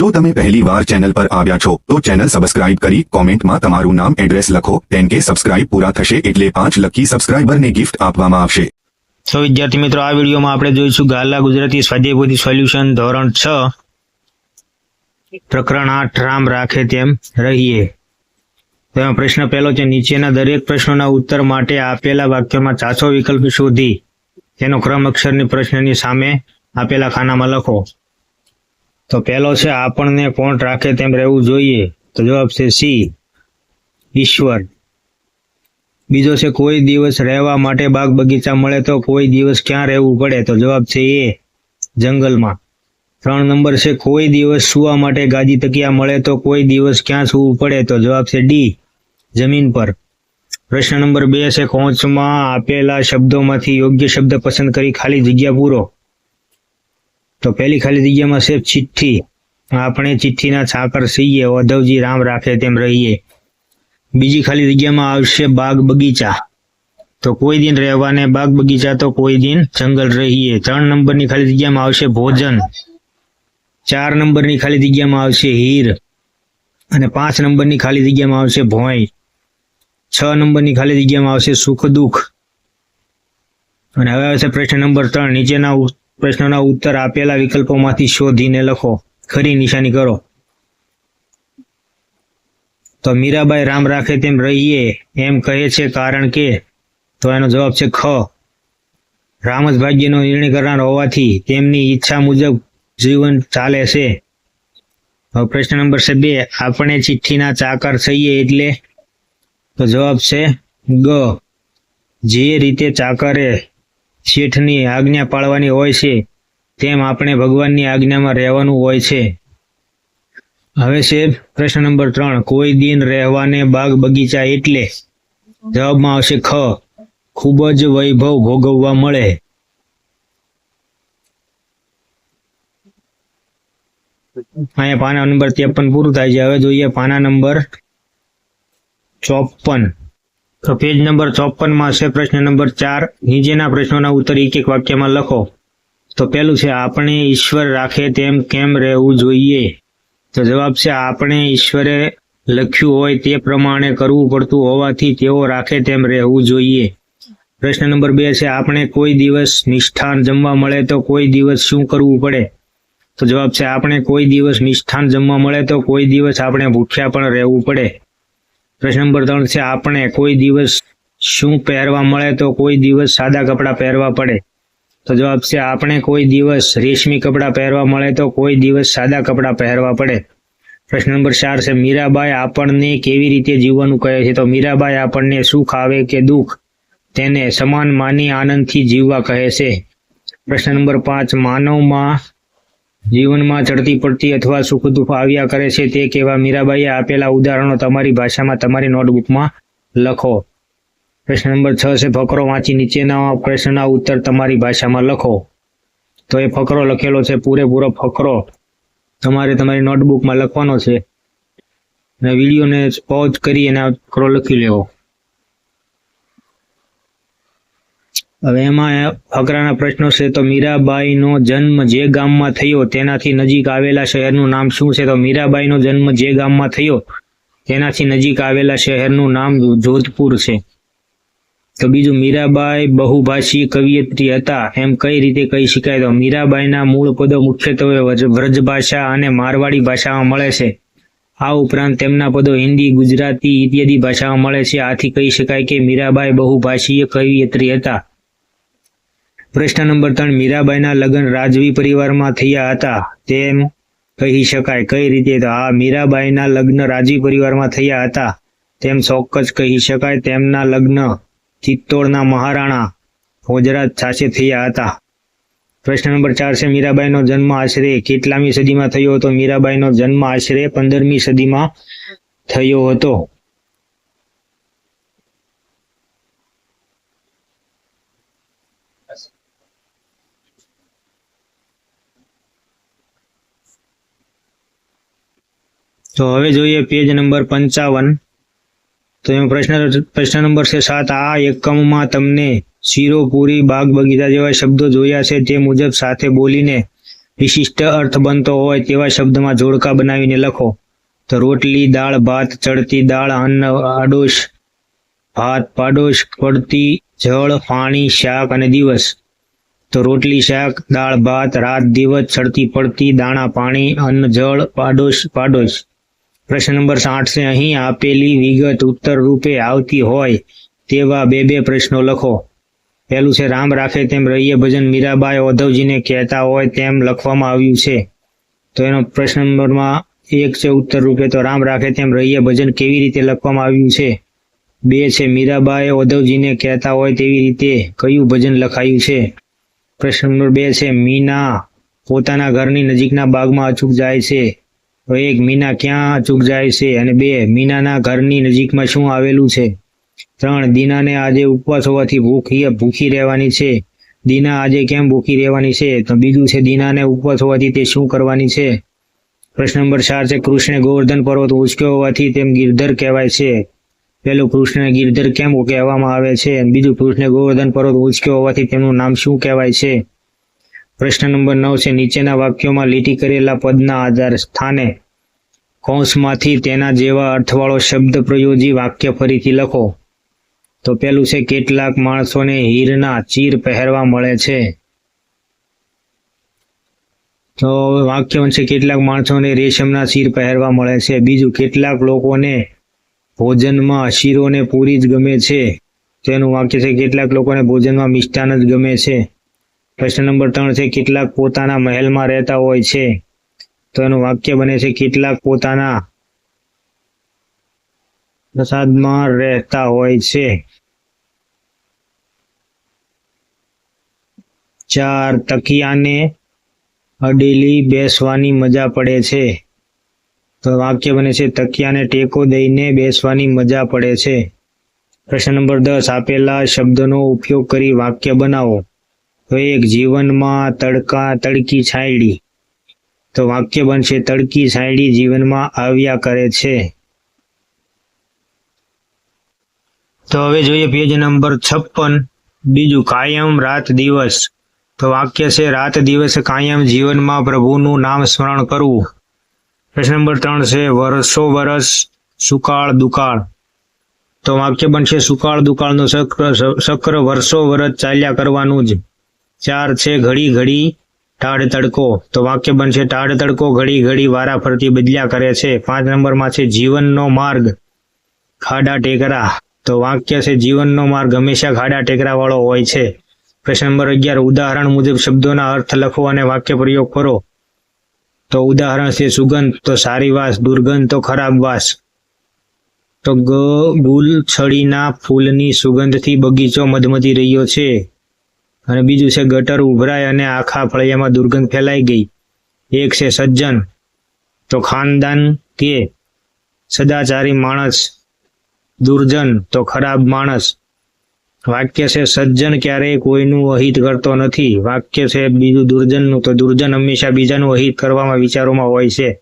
જો તમે પહેલી વાર ચેનલ પર આવ્યા છો, તો ચેનલ સબસ્ક્રાઇબ કરી કોમેન્ટમાં તમારું નામ એડ્રેસ લખો. તેમ કે સબસ્ક્રાઇબ પૂરા થશે એટલે પાંચ લકી સબસ્ક્રાઇબરને ગિફ્ટ આપવામાં આવશે. તો વિદ્યાર્થી મિત્રો, આ વિડીયોમાં આપણે જોઈશું ગાલા ગુજરાતી સ્વાધ્યાય સોલ્યુશન ધોરણ છ. પ્રકરણ આઠ, રામ રાખે તેમ રહીએ. તેમાં પ્રશ્ન પહેલો છે, નીચેના દરેક પ્રશ્નોના ઉત્તર માટે આપેલા વાક્યમાં ચાસો વિકલ્પ શોધી. તેનો ક્રમ અક્ષરની પ્રશ્નની સામે આપેલા ખાનામાં લખો. તો પહેલો છે, આપણને કોણ રાખે તેમ રહેવું જોઈએ? તો જવાબ છે, સી. ઈશ્વર. બીજો છે, કોઈ દિવસ રહેવા માટે બાગ બગીચા મળે તો કોઈ દિવસ ક્યાં રહેવું પડે? તો જવાબ છે, એ જંગલમાં. ત્રણ નંબર છે, કોઈ દિવસ સૂવા માટે ગાદી તકિયા મળે તો કોઈ દિવસ ક્યાં સૂવું પડે? તો જવાબ છે, ડી. જમીન પર. પ્રશ્ન નંબર બે છે, કોચમાં આપેલા શબ્દોમાંથી યોગ્ય શબ્દ પસંદ કરી ખાલી જગ્યા પૂરો. તો પહેલી ખાલી જગ્યામાં છે ચિઠ્ઠી. આપણે ચિઠ્ઠીના છાકર સીએ, વધવજી રામ રાખે તેમ રહીએ. બીજી ખાલી જગ્યામાં આવશે બાગ બગીચા. તો કોઈ દિન રહેવાને બાગ બગીચા તો કોઈ દિન જંગલ રહીએ. ત્રણ નંબરની ખાલી જગ્યામાં આવશે ભોજન. ચાર નંબરની ખાલી જગ્યામાં આવશે હીર. અને પાંચ નંબરની ખાલી જગ્યામાં આવશે ભોંય. છ નંબરની ખાલી જગ્યામાં આવશે સુખ દુઃખ. અને હવે આવશે પ્રશ્ન નંબર ત્રણ, નીચેના પ્રશ્નોના ઉત્તર આપેલા વિકલ્પોમાંથી શોધીને લખો. ખરી નિશાની કરો. તો મીરાબાઈ રામ રાખે તેમ રહીએ એમ કહે છે કારણ કે, તો એનો જવાબ છે ખ. રામ જ ભાગ્યનો નિર્ણય કરનાર હોવાથી તેમની ઈચ્છા મુજબ જીવન ચાલે છે. પ્રશ્ન નંબર છે બે, આપણે ચિઠ્ઠીના ચાકર થઈએ એટલે? તો જવાબ છે ગ. જે રીતે ચાકરે શેઠની આજ્ઞા પાળવાની હોય છે, તેમ આપણે ભગવાનની આજ્ઞામાં રહેવાનું હોય છે. હવે છે પ્રશ્ન નંબર ત્રણ, કોઈ દિન રહેવાને બાગ બગીચા એટલે? જવાબમાં આવશે ખ, ખૂબ જ વૈભવ ભોગવવા મળે. અહીંયા પાના નંબર ત્રેપન પૂરું થાય છે. હવે જોઈએ પાના નંબર ચોપન. તો પેજ નંબર ચોપનમાં છે પ્રશ્ન નંબર ચાર. નીચેના પ્રશ્નોના ઉત્તર એક એક વાક્યમાં લખો. તો પેલું છે, આપણે ઈશ્વર રાખે તેમ કેમ રહેવું જોઈએ? તો જવાબ છે, આપણે ઈશ્વરે લખ્યું હોય તે પ્રમાણે કરવું પડતું હોવાથી તેઓ રાખે તેમ રહેવું જોઈએ. પ્રશ્ન નંબર બે છે, આપણે કોઈ દિવસ નિષ્ઠાન જમવા મળે તો કોઈ દિવસ શું કરવું પડે? તો જવાબ છે, આપણે કોઈ દિવસ નિષ્ઠાન જમવા મળે તો કોઈ દિવસ આપણે ભૂખ્યા પણ રહેવું પડે. પ્રશ્ન નંબર ત્રણ છે, આપણે કોઈ દિવસ શું પહેરવા મળે તો કોઈ દિવસ સાદા કપડાં પહેરવા પડે? તો જવાબ છે, આપણે કોઈ દિવસ રેશમી કપડાં પહેરવા મળે તો કોઈ દિવસ સાદા કપડાં પહેરવા પડે? પ્રશ્ન નંબર ચાર છે, મીરાબાઈ આપણને કેવી રીતે જીવવાનું કહે છે? તો મીરાબાઈ આપણને સુખ આવે કે દુઃખ? તેને સમાન માની આનંદથી જીવવા કહે છે. પ્રશ્ન નંબર પાંચ, માનવમાં જીવનમાં ચડતી પડતી અથવા સુખ દુઃખ આવ્યા કરે છે તે કેવા મીરાબાઈએ આપેલા ઉદાહરણો તમારી ભાષામાં તમારી નોટબુકમાં લખો. પ્રશ્ન નંબર છ છે, ફકરો વાંચી નીચેના પ્રશ્નના ઉત્તર તમારી ભાષામાં લખો. તો એ ફકરો લખેલો છે, પૂરેપૂરો ફકરો. તમારે તમારી નોટબુકમાં લખવાનો છે. અને વિડીયોને પોઝ કરી આ ફકરો લખી લેવો. હવે એમાં ફકરાના પ્રશ્નો છે તો મીરાબાઈનો જન્મ જે ગામમાં થયો તેનાથી નજીક આવેલા શહેરનું નામ શું છે? તો મીરાબાઈનો જન્મ જે ગામમાં થયો તેનાથી નજીક આવેલા શહેરનું નામ જોધપુર છે. તો બીજું, મીરાબાઈ બહુભાષી કવિયત્રી હતા. એમ કઈ રીતે કહી શકાય? તો મીરાબાઈના મૂળ પદો મુખ્યત્વે વ્રજ ભાષા અને મારવાડી ભાષામાં મળે છે. આ ઉપરાંત તેમના પદો હિન્દી, ગુજરાતી ઇત્યાદિ ભાષામાં મળે છે. આથી કહી શકાય કે મીરાબાઈ બહુભાષીય કવિયત્રી હતા. પ્રશ્ન નંબર ત્રણ, મીરાબાઈના લગ્ન રાજવી પરિવારમાં થયા હતા. તેમ કહી શકાય. કઈ રીતે? તો આ મીરાબાઈના લગ્ન રાજવી પરિવારમાં થયા હતા. તેમ ચોક્કસ કહી શકાય. તેમના લગ્ન ચિત્તોડના મહારાણા ફોજરાજ સાથે થયા હતા. પ્રશ્ન નંબર ચાર છે, મીરાબાઈનો જન્મ આશરે કેટલામી સદીમાં થયો હતો? મીરાબાઈનો જન્મ આશરે પંદરમી સદીમાં થયો હતો. તો હવે જોઈએ પેજ નંબર પંચાવન. તો એમાં પ્રશ્ન પ્રશ્ન નંબર છે સાત. આ એકમમાં તમને શીરો પૂરી બાગ બગીચા જેવા શબ્દો જોયા છે. તે મુજબ સાથે બોલીને વિશિષ્ટ અર્થ બનતો હોય તેવા શબ્દમાં જોડકા બનાવીને લખો. તો રોટલી, દાળ, ભાત, ચડતી દાળ, અન્ન, આડોશ, ભાત, પાડોશ, પડતી જળ, પાણી, શાક અને દિવસ. તો રોટલી, શાક, દાળ, ભાત, રાત, દિવસ, ચડતી, પડતી, દાણા, પાણી, અન્ન, જળ, પાડોશ પાડોશ. પ્રશ્ન નંબર સાઠ છે, અહીં આપેલી વિગત ઉત્તર રૂપે આવતી હોય તેવા બે બે પ્રશ્નો લખો. પહેલું છે, રામ રાખે તેમ રહીએ ભજન મીરાબાઈ ઓધવજીને કહેતા હોય તેમ લખવામાં આવ્યું છે. તો એનો પ્રશ્ન નંબરમાં એક છે, ઉત્તર રૂપે તો રામ રાખે તેમ રહીએ ભજન કેવી રીતે લખવામાં આવ્યું છે? બે છે, મીરાબાઈ ઓધવજીને કહેતા હોય તેવી રીતે કયું ભજન લખાયું છે? પ્રશ્ન નંબર બે છે, મીના પોતાના ઘરની નજીકના બાગમાં અચૂક જાય છે. તો એક મીના ક્યાં અચૂક જાય છે અને બે, મીનાના ઘરની નજીકમાં શું આવેલું છે? ત્રણ, દીનાને આજે ઉપવાસ હોવાથી ભૂખી ભૂખી રહેવાની છે. દીના આજે કેમ ભૂખી રહેવાની છે? તો બીજું છે, દીનાને ઉપવાસ હોવાથી તે શું કરવાની છે? પ્રશ્ન નંબર ચાર છે, કૃષ્ણે ગોવર્ધન પર્વત ઉચક્યો હોવાથી તેમ ગિરધર કહેવાય છે. પેલું કૃષ્ણને ગિરધર કેમ કહેવામાં આવે છે? બીજું, કૃષ્ણે ગોવર્ધન પર્વત ઉચક્યો હોવાથી તેમનું નામ શું કહેવાય છે? પ્રશ્ન નંબર નવ છે, નીચેના વાક્યોમાં લીટી કરેલા પદના આધાર સ્થાને કૌંસમાંથી તેના જેવા અર્થવાળો શબ્દ પ્રયોજી વાક્ય ફરીથી લખો. તો પેલું છે, કેટલાક માણસોને હીરના ચીર પહેરવા મળે છે. તો વાક્ય છે, કેટલાક માણસોને રેશમના ચીર પહેરવા મળે છે. બીજું, કેટલાક લોકોને ભોજનમાં શીરોને પૂરી જ ગમે છે. તેનું વાક્ય છે, કેટલાક લોકોને ભોજનમાં મિષ્ટાન જ ગમે છે. પ્રશ્ન નંબર ત્રણ છે, કેટલાક પોતાના મહેલમાં રહેતા હોય છે. તો એનું વાક્ય બને છે, કેટલાક પોતાના પ્રસાદમાં રહેતા હોય છે. ચાર, તકિયાને અડેલી બેસવાની મજા પડે છે. તો વાક્ય બને છે, તકિયાને ટેકો દઈને બેસવાની મજા પડે છે. પ્રશ્ન નંબર દસ, આપેલા શબ્દનો ઉપયોગ કરી વાક્ય બનાવો. તો એક જીવનમાં તડકા તડકી છાયડી. તો વાક્ય બનશે, તડકી છાયડી જીવનમાં આવ્યા કરે છે. તો હવે જોઈએ પેજ નંબર છપ્પન, બીજું, કાયમ રાત દિવસ. તો વાક્ય છે, રાત દિવસ કાયમ જીવનમાં પ્રભુનું નામ સ્મરણ કરવું. પ્રશ્ન નંબર ત્રણ છે, વર્ષો વર્ષ સુકાળ દુકાળ. તો વાક્ય બનશે, સુકાળ દુકાળનું ચક્ર ચક્ર વર્ષો વરસ ચાલ્યા કરવાનું જ. ચાર છે ઘડી ઘડી ટાઢ તડકો. તો વાક્ય બનશે, ટાઢ તડકો, ઘડી ઘડી વારા ફરતી બદલ્યા કરે છે. પાંચ નંબરમાં છે, જીવનનો માર્ગ ખાડા ટેકરા. તો વાક્ય છે, જીવનનો માર્ગ હંમેશા ખાડા ટેકરા વાળો હોય છે. પ્રશ્ન નંબર અગિયાર, ઉદાહરણ મુજબ શબ્દોના અર્થ લખો અને વાક્ય પ્રયોગ કરો. તો ઉદાહરણ છે, સુગંધ, તો સારી વાસ, દુર્ગંધ, તો ખરાબ વાસ. તો ગુલ, છડીના ફૂલની સુગંધથી બગીચો મધમધી રહ્યો છે. અને બીજું છે, ગટર ઉભરાય અને આખા ફળિયામાં દુર્ગંધ ફેલાઈ ગઈ. એક છે, સજ્જન. તો ખાનદાન કે સદાચારી માણસ. દુર્જન. તો ખરાબ માણસ. વાક્ય છે, સજ્જન ક્યારેય કોઈનું અહિત કરતો નથી. વાક્ય છે, બીજું દુર્જનનું. તો દુર્જન હંમેશા બીજાનું અહિત કરવામાં વિચારોમાં હોય છે.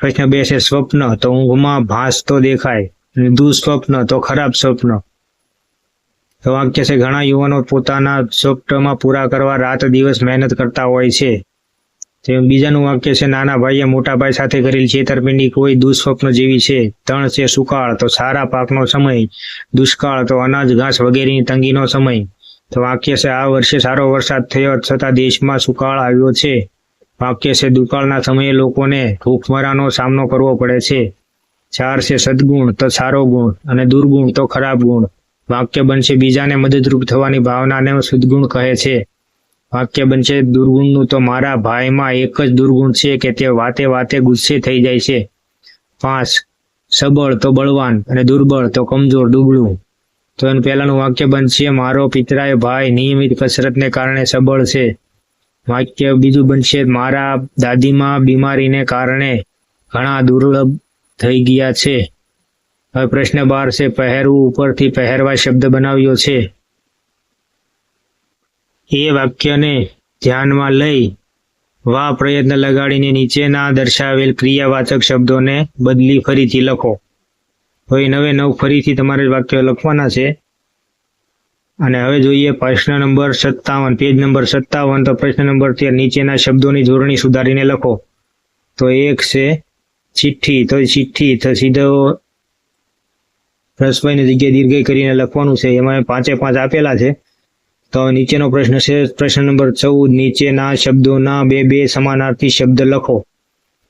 પ્રશ્ન બે છે, સ્વપ્ન. તો ઊંઘમાં ભાસ તો દેખાય. દુઃસ્વપ્ન. તો ખરાબ સ્વપ્ન. વાક્ય છે, ઘણા યુવાનો પોતાના સ્વપ્નમાં પૂરા કરવા રાત દિવસ મહેનત કરતા હોય છે. તે બીજાનું વાક્ય છે, નાના ભાઈએ મોટા ભાઈ સાથે કરેલી છેતરપિંડી કોઈ દુઃસ્વપ્ન જેવી છે. ત્રણ છે, સુકાળ તો સારા પાકનો સમય. દુષ્કાળ તો અનાજ, ઘાસ વગેરેની તંગીનો સમય. તો વાક્ય છે, આ વર્ષે સારો વરસાદ થયો છતાં દેશમાં સુકાળ આવ્યો છે. વાક્ય છે, દુકાળના સમયે લોકોને ભૂખમરાનો સામનો કરવો પડે છે. ચાર છે, સદગુણ તો સારો ગુણ અને દુર્ગુણ તો ખરાબ ગુણ. વાક્ય બનશે, બીજાને મદદરૂપ થવાની ભાવનાને સદગુણ કહે છે. વાક્ય બનશે, દુર્ગુણનું તો મારા ભાઈમાં એક જ દુર્ગુણ છે કે તે વાતે વાતે ગુસ્સે થઈ જાય છે. પાંચ, સબળ તો બળવાન અને દુર્બળ તો કમજોર દુબળું. તો એનું પહેલાનું વાક્ય બનશે, મારો પિતરાય ભાઈ નિયમિત કસરતને કારણે સબળ છે. વાક્ય બીજું બનશે, મારા દાદીમાં બીમારીને કારણે ઘણા દુર્લભ થઈ ગયા છે. હવે પ્રશ્ન બાર છે, પહેરવું ઉપરથી પહેરવા શબ્દ બનાવ્યો છે. એ વાક્યને ધ્યાનમાં લઈ વા પ્રયત્ન લગાડીને નીચેના દર્શાવેલ ક્રિયાવાચક શબ્દોને બદલી ફરીથી લખો. હવે નવે નવ ફરીથી તમારે વાક્ય લખવાના છે. અને હવે જોઈએ પ્રશ્ન નંબર સત્તાવન. પેજ નંબર સત્તાવન તો પ્રશ્ન નંબર તેર નીચેના શબ્દોની જોડણી સુધારીને લખો. તો એક છે, ચિઠ્ઠી. તો ચિઠ્ઠી તો સીધો રસભાઈની જગ્યાએ દીર્ઘય કરીને લખવાનું છે. એમાં પાંચે પાંચ આપેલા છે. તો નીચેનો પ્રશ્ન છે. પ્રશ્ન નંબર ચૌદ, નીચેના શબ્દોના બે બે સમાનાર્થી શબ્દ લખો.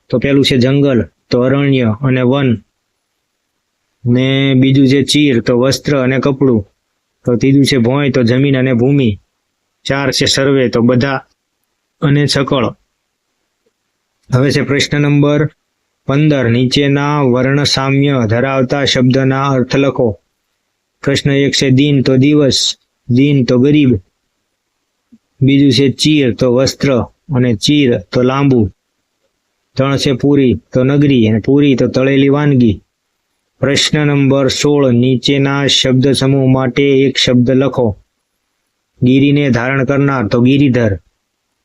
તો પેલું છે જંગલ, તો અરણ્ય અને વન. ને બીજું છે ચીર, તો વસ્ત્ર અને કપડું. તો ત્રીજું છે ભોંય, તો જમીન અને ભૂમિ. ચાર છે સર્વે, તો બધા અને છકળ હવે છે પ્રશ્ન નંબર પંદર નીચેના વર્ણ સામ્ય ધરાવતા શબ્દના અર્થ લખો. પ્રશ્ન એક છે, દિન તો દિવસ, દિન તો ગરીબ. બીજું છે, ચીર તો વસ્ત્ર અને ચીર તો લાંબુ. ત્રણ છે, પૂરી તો નગરી અને પૂરી તો તળેલી વાનગી. પ્રશ્ન નંબર સોળ, નીચેના શબ્દ સમૂહ માટે એક શબ્દ લખો. ગીરીને ધારણ કરનાર તો ગિરિધર.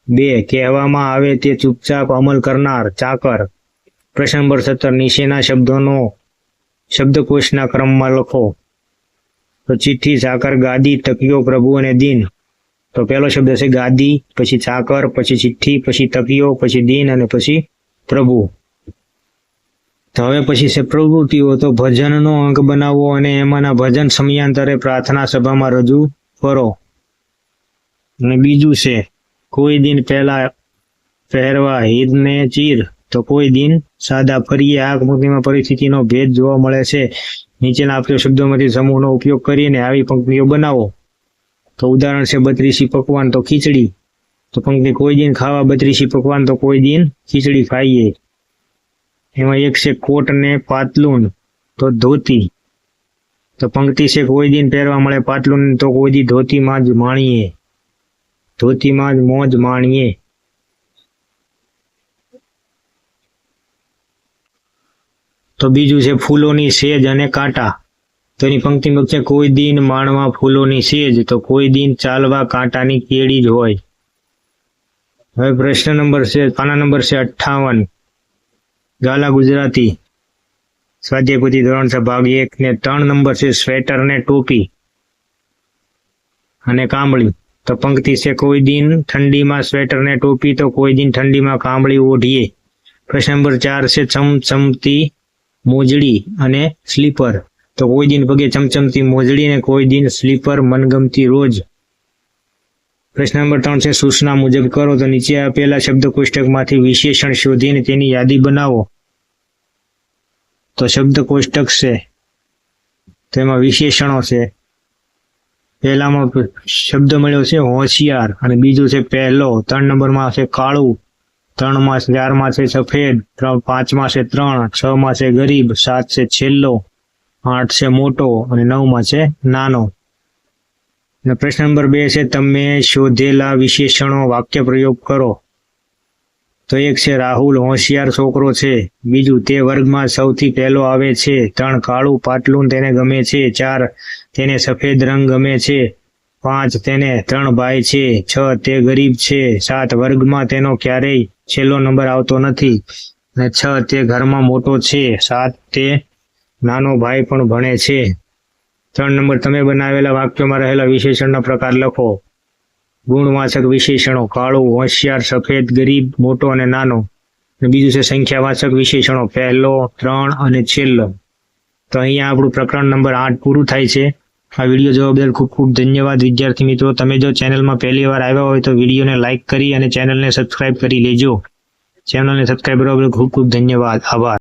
બે, કહેવામાં આવે તે ચૂપચાપ અમલ કરનાર ચાકર. પ્રશ્ન નંબર સત્તર નીચેના શબ્દોનો શબ્દકોશના ક્રમમાં લખો. તો ચિઠ્ઠી, સાકર, ગાદી, તકિયો, પ્રભુ અને દિન. તો પહેલો શબ્દ છે ગાદી, પછી સાકર, પછી ચિઠ્ઠી, પછી તકિયો, પછી દિન અને પછી પ્રભુ. તો હવે પછી છે પ્રવૃત્તિઓ. તો ભજનનો અંક બનાવો અને એમાંના ભજન સમયાંતરે પ્રાર્થના સભામાં રજૂ કરો. અને બીજું છે, કોઈ દિન પહેલા પહેરવા હિરને ચીર. તો કોઈ દિન સાદા ફરીએ આ પંક્તિમાં પરિસ્થિતિનો ભેદ જોવા મળે છે. નીચેના આપ્યો શબ્દોમાંથી સમૂહનો ઉપયોગ કરીને આવી પંક્તિઓ બનાવો. તો ઉદાહરણ છે બત્રીસી પકવાન તો ખીચડી. તો પંક્તિ કોઈ દિન ખાવા બત્રીસી પકવાન તો કોઈ દિન ખીચડી ખાઈએ. એમાં એક છે કોટ ને પાતલુન તો ધોતી. તો પંક્તિ છે કોઈ દિન પહેરવા મળે પાતલુન તો કોઈ દી ધોતીમાં જ માણીએ. ધોતીમાં જ મોજ માણીએ. તો બીજું છે ફૂલોની સેજ અને કાંટા. તો એની પંક્તિમાં છે, કોઈ દિન માણવા ફૂલોની સેજ, તો કોઈ દિન ચાલવા કાંટાની કેડી જ હોય. હવે પ્રશ્ન નંબર છે પાના નંબર છે અઠ્ઠાવન. ગાલા ગુજરાતી. સ્વાધ્યાય પોથી ધોરણ છે, ભાગ એક ને ત્રણ નંબર છે, સ્વેટર ને ટોપી અને કાંબળી. તો પંક્તિ છે, કોઈ દિન ઠંડીમાં સ્વેટર ને ટોપી, તો કોઈ દિન ઠંડીમાં કાંબળી ઓઢીએ. પ્રશ્ન નંબર ચાર છે ચમચમતી મોજડી અને સ્લીપર. તો કોઈ દિન પગે ચમચમતી મોજડી અને કોઈ દિન સ્લીપર મનગમતી રોજ. પ્રશ્ન નંબર ત્રણ છે, સૂચના મુજબ કરો. તો નીચે આપેલા શબ્દ કોષ્ટકમાંથી વિશેષણ શોધીને તેની યાદી બનાવો. તો શબ્દ કોષ્ટક છે, તેમાં વિશેષણો છે. પહેલામાં શબ્દ મળ્યો છે, હોશિયાર. અને બીજું છે, પહેલો. ત્રણ નંબરમાં છે કાળું. ત્રણમાં ચારમાં છે સફેદ ત્રણ પાંચમાં છે ત્રણ, છ માસે ગરીબ, સાત છે છેલ્લો, આઠ છે મોટો અને નવમાં છે નાનો. પ્રશ્ન નંબર બે છે, તમે શોધેલા વિશેષણો વાક્ય પ્રયોગ કરો. તો એક છે, રાહુલ હોશિયાર છોકરો છે. બીજું, તે વર્ગમાં સૌથી પહેલો આવે છે. ત્રણ, કાળું પાટલું તેને ગમે છે. ચાર, તેને સફેદ રંગ ગમે છે. પાંચ, તેને ત્રણ ભાઈ છે. છ, તે ગરીબ છે. સાત, વર્ગમાં તેનો ક્યારેય છેલ્લો નંબર આવતો નથી. અને છ, તે ઘરમાં મોટો છે. સાત, તે નાનો ભાઈ પણ ભણે છે. ત્રણ નંબર, તમે બનાવેલા વાક્યોમાં રહેલા વિશેષણના પ્રકાર લખો. ગુણવાચક વિશેષણો, કાળું, હોશિયાર, સફેદ, ગરીબ, મોટો અને નાનો. અને બીજું છે સંખ્યાવાચક વિશેષણો, પહેલો, ત્રણ અને છેલ્લો. તો અહીંયા આપણું પ્રકરણ નંબર આઠ પૂરું થાય છે. આ વીડિયો જોવા બદલ ખૂબ ખૂબ ધન્યવાદ. વિદ્યાર્થી મિત્રો, તમે જો ચેનલમાં પહેલી વાર આવ્યા હોય તો વિડીયોને લાઇક કરી અને ચેનલને સબસ્ક્રાઇબ કરી લેજો. ચેનલને સબસ્ક્રાઇબ કરવા બદલ ખૂબ ખૂબ ધન્યવાદ. આભાર.